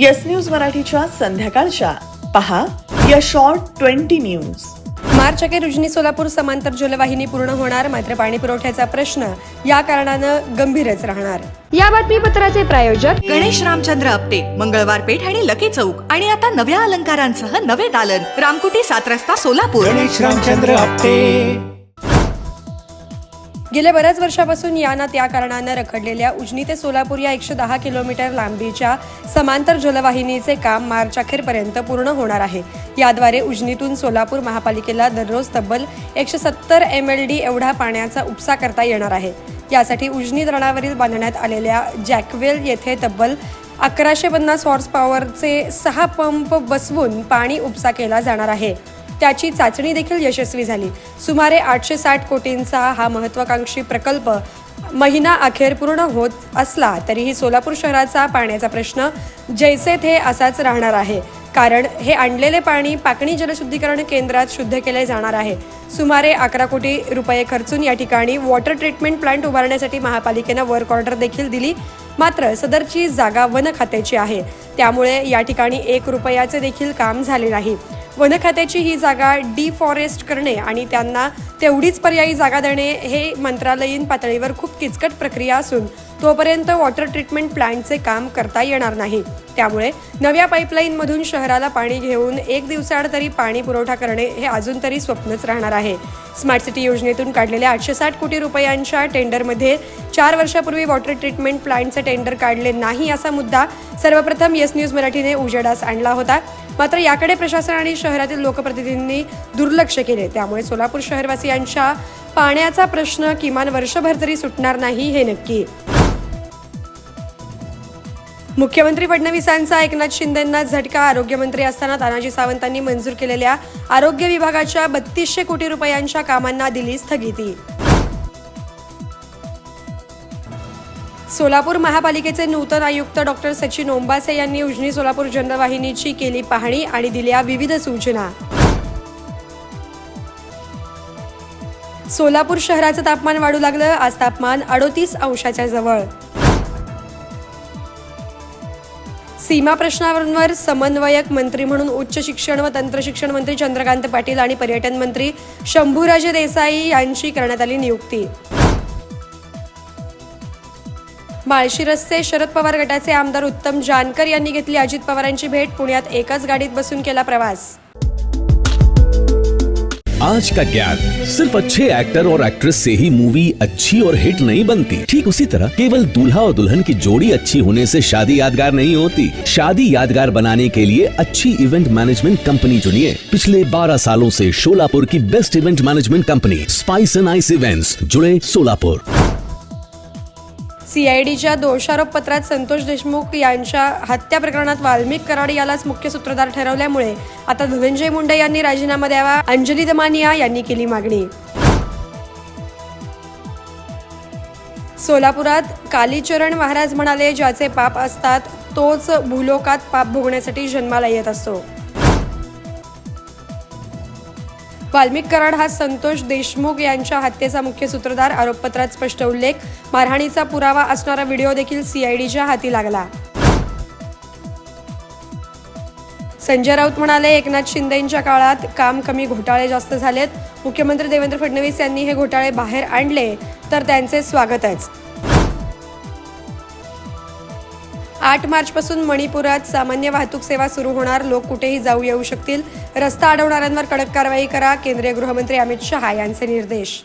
Yes news मराठीच्या संध्याकाळच्या. पहा या शॉर्ट ट्वेंटी न्यूज मार्च अखेर उजनी सोलापूर समांतर जलवाहिनी पूर्ण होणार मात्र पाणी पुरवठ्याचा प्रश्न या कारणानं गंभीरच राहणार. या बातमीपत्राचे प्रायोजक गणेश रामचंद्र आपटे मंगळवार पेठ आणि लकी चौक. आणि आता नव्या अलंकारांसह नवे दालन. रामकुटी सात रस्ता सोलापूर. गणेश रामचंद्र आपटे. गेल्या बऱ्याच वर्षापासून या ना त्या कारणानं रखडलेल्या उजनी ते सोलापूर या एकशे दहा किलोमीटर लांबीच्या समांतर जलवाहिनीचे काम मार्च अखेरपर्यंत पूर्ण होणार आहे. याद्वारे उजनीतून सोलापूर महापालिकेला दररोज तब्बल एकशे सत्तर एम एल डी एवढा पाण्याचा उपसा करता येणार आहे. यासाठी उजनी धरणावरील बांधण्यात आलेल्या जॅकवेल येथे तब्बल अकराशे पन्नास हॉर्स पॉवरचे सहा पंप बसवून पाणी उपसा केला जाणार आहे. त्याची चाचणी देखील यशस्वी झाली. सुमारे आठशे साठ कोटींचा हा महत्वाकांक्षी प्रकल्प महिना अखेर पूर्ण होत असला तरीही सोलापूर शहराचा पाण्याचा प्रश्न जैसे थे असाच राहणार आहे. कारण हे आणलेले पाणी पाकणी जलशुद्धीकरण केंद्रात शुद्ध केले जाणार आहे. सुमारे अकरा कोटी रुपये खर्चून या ठिकाणी वॉटर ट्रीटमेंट प्लांट उभारण्यासाठी महापालिकेनं वर्क ऑर्डर देखील दिली. मात्र सदरची जागा वन खात्याची आहे. त्यामुळे या ठिकाणी एक रुपयाचे देखील काम झाले नाही. वन खात्याची ही जागा डिफॉरेस्ट करणे आणि त्यांना तेवढीच पर्यायी जागा देणे हे मंत्रालयीन पातळीवर खूप किचकट प्रक्रिया असून तोपर्यंत वॉटर ट्रीटमेंट प्लांटचे काम करता येणार नाही. त्यामुळे नव्या पाईपलाईनमधून शहराला पाणी घेऊन एक दिवसाआड तरी पाणी पुरवठा करणे हे अजून तरी स्वप्नच राहणार आहे. स्मार्ट सिटी योजनेतून काढलेल्या आठशे साठ कोटी रुपयांच्या टेंडरमध्ये चार वर्षापूर्वी वॉटर ट्रीटमेंट प्लांटचे टेंडर काढले नाही असा मुद्दा सर्वप्रथम येस न्यूज मराठीने उजेडास आणला होता. मात्र याकडे प्रशासन आणि शहरातील लोकप्रतिनिधींनी दुर्लक्ष केले. त्यामुळे सोलापूर शहरवासियांच्या पाण्याचा प्रश्न किमान वर्षभर तरी सुटणार नाही हे नक्की. मुख्यमंत्री फडणवीसांचा एकनाथ शिंदेंना झटका आरोग्यमंत्री असताना तानाजी सावंतांनी मंजूर केलेल्या आरोग्य विभागाच्या बत्तीसशे कोटी रुपयांच्या कामांना दिली स्थगिती. सोलापूर महापालिकेचे नूतन आयुक्त डॉक्टर सचिन ओंबासे यांनी उजनी सोलापूर जनवाहिनीची केली पाहणी आणि दिल्या विविध सूचना. सोलापूर शहराचं तापमान वाढू लागलं आज तापमान अडोतीस अंशाच्या जवळ. सीमा प्रश्नांवर समन्वयक मंत्री म्हणून उच्च शिक्षण व तंत्रशिक्षण मंत्री चंद्रकांत पाटील आणि पर्यटन मंत्री शंभूराजे देसाई यांची करण्यात आली नियुक्ती. माळशिरसचे शरद पवार गटाचे आमदार उत्तम जानकर अजित पवारांची भेट. पुण्यात एकाच गाडीत बसून केला प्रवास. आज का ज्ञान? सिर्फ़ अच्छे एक्टर और एक्ट्रेस से ही मूवी अच्छी और हिट नहीं बनती. ठीक उसी तरह, केवल दूल्हा और दुल्हन की जोड़ी अच्छी होने से शादी यादगार नहीं होती. शादी यादगार बनाने के लिए अच्छी इवेंट मैनेजमेंट कंपनी चुनिए. पिछले 12 सालों से शोलापुर की best event management company spice and ice events जुड़े सोलापुर. सीआयडीच्या दोषारोप पत्रात संतोष देशमुख यांच्या हत्या प्रकरणात वाल्मिक कराड यालाच मुख्य सूत्रधार ठरवल्यामुळे आता धनंजय मुंडे यांनी राजीनामा द्यावा अंजली दमानिया यांनी केली मागणी. सोलापुरात कालीचरण महाराज म्हणाले ज्याचे पाप असतात तोच भूलोकात पाप भोगण्यासाठी जन्माला येत असतो. वाल्मिक कराड हा संतोष देशमुख यांच्या हत्येचा मुख्य सूत्रधार. आरोपपत्रात स्पष्ट उल्लेख. मारहाणीचा पुरावा असणारा व्हिडिओ देखील सीआयडीच्या हाती लागला. संजय राऊत म्हणाले एकनाथ शिंदेंच्या काळात काम कमी घोटाळे जास्त झालेत. मुख्यमंत्री देवेंद्र फडणवीस यांनी हे घोटाळे बाहेर आणले तर त्यांचे स्वागतच. आठ मार्चपासून मणिपुरात सामान्य वाहतूक सेवा सुरू होणार. लोक कुठेही जाऊ येऊ शकतील. रस्ता अडवणाऱ्यांवर कडक कारवाई करा केंद्रीय गृहमंत्री अमित शहा यांचे निर्देश.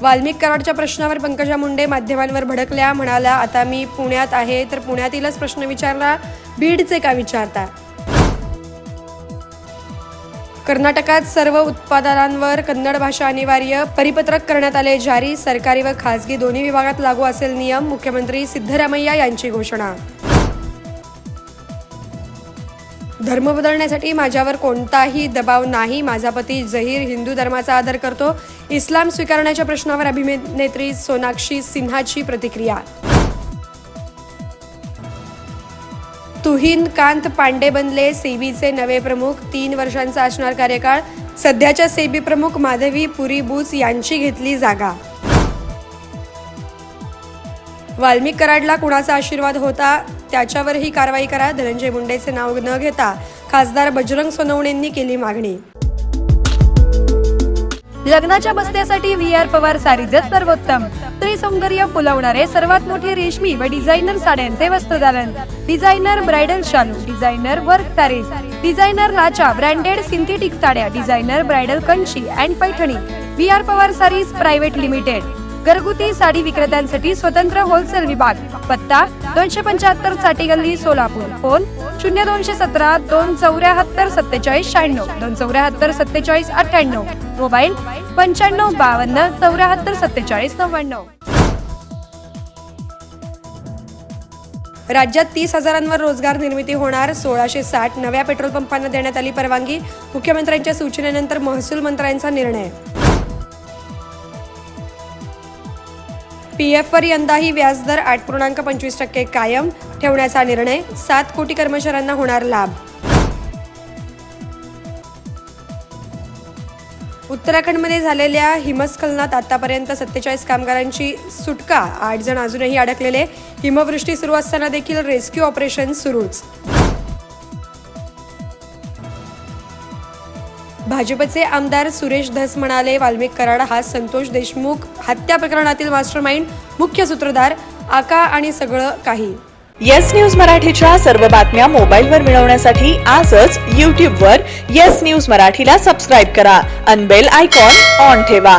वाल्मिक कराडच्या प्रश्नावर पंकजा मुंडे माध्यमांवर भडकल्या म्हणाल्या आता मी पुण्यात आहे तर पुण्यातीलच प्रश्न विचारला. बीडचे का विचारता? कर्नाटकात सर्व उत्पादनांवर कन्नड भाषा अनिवार्य. परिपत्रक करण्यात आले जारी. सरकारी व खासगी दोन्ही विभागात लागू असेल नियम मुख्यमंत्री सिद्धरामय्या यांची घोषणा. धर्म बदलण्यासाठी माझ्यावर कोणताही दबाव नाही. माझा पती जहीर हिंदू धर्माचा आदर करतो. इस्लाम स्वीकारण्याच्या प्रश्नावर अभिनेत्री सोनाक्षी सिन्हाची प्रतिक्रिया. तुहीन कांत पांडे बनले सेबीचे नवे प्रमुख. तीन वर्षांचा असणार कार्यकाळ. सध्याच्या सेबी प्रमुख माधवी पुरी बुस यांची घेतली जागा. वाल्मिक कराडला कुणाचा आशीर्वाद होता? त्याच्यावरही कारवाई करा. धनंजय मुंडेचे नाव न घेता खासदार बजरंग सोनवणेंनी केली मागणी. लग्नाच्या बसण्यासाठी व्ही आर पवार सारीजच सर्वोत्तम. स्त्री सौंदर्य फुलवणारे सर्वात मोठे रेशमी व डिझायनर साड्यांचे वस्त्रदालन डिझायनर ब्रायडल शालू डिझायनर वर्क सारीज डिझायनर लाचा ब्रँडेड सिंथेटिक साड्या designer bridal Kanchi and Paithani. V R Pawar sarees private limited. घरगुती साडी विक्रेत्यांसाठी स्वतंत्र होलसेल विभाग. पत्ता दोनशे पंच्याहत्तरसाठी गल्ली सोलापूर. फोन शून्य दोनशे सतरा दोन चौऱ्याहत्तर सत्तेचाळीस शहाण्णव. दोन चौऱ्याहत्तर सत्तेचाळीस अठ्ठ्याण्णव. मोबाईल पंच्याण्णव बावन्न चौऱ्याहत्तर सत्तेचाळीस नव्याण्णव. राज्यात तीस हजारांवर रोजगार निर्मिती होणार. सोळाशे साठ नव्या पेट्रोल पंपांना देण्यात आली परवानगी. मुख्यमंत्र्यांच्या सूचनेनंतर महसूल मंत्र्यांचा निर्णय. पी एफवर यंदाही व्याजदर आठ पूर्णांक पंचवीस टक्के कायम ठेवण्याचा निर्णय सात कोटी कर्मचाऱ्यांना होणार लाभ. उत्तराखंडमध्ये झालेल्या हिमस्खलनात आतापर्यंत सत्तेचाळीस कामगारांची सुटका. आठ जण अजूनही अडकलेले. हिमवृष्टी सुरू असताना देखील रेस्क्यू ऑपरेशन सुरूच. भाजपचे आमदार सुरेश धस म्हणाले वाल्मिक कराड हा संतोष देशमुख हत्या प्रकरणातील मास्टरमाइंड मुख्य सूत्रधार आका आणि सगळं काही. येस न्यूज मराठीच्या सर्व बातम्या मोबाईलवर मिळवण्यासाठी आजच यूट्यूबवर येस न्यूज मराठीला सबस्क्राईब करा अनबेल आयकॉन ऑन ठेवा.